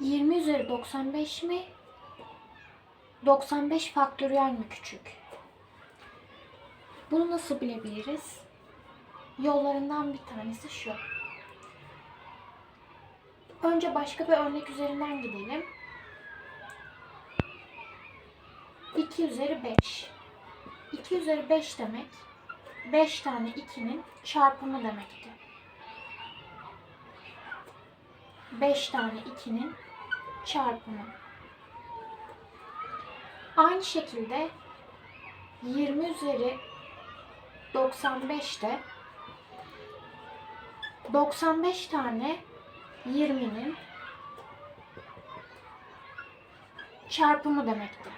20 üzeri 95 mi? 95 faktöriyel mi küçük? Bunu nasıl bilebiliriz? Yollarından bir tanesi şu. Önce başka bir örnek üzerinden gidelim. 2 üzeri 5. 2 üzeri 5 demek 5 tane 2'nin çarpımı demekti. 5 tane 2'nin çarpımı. Aynı şekilde 20 üzeri 95 de 95 tane 20'nin çarpımı demekti.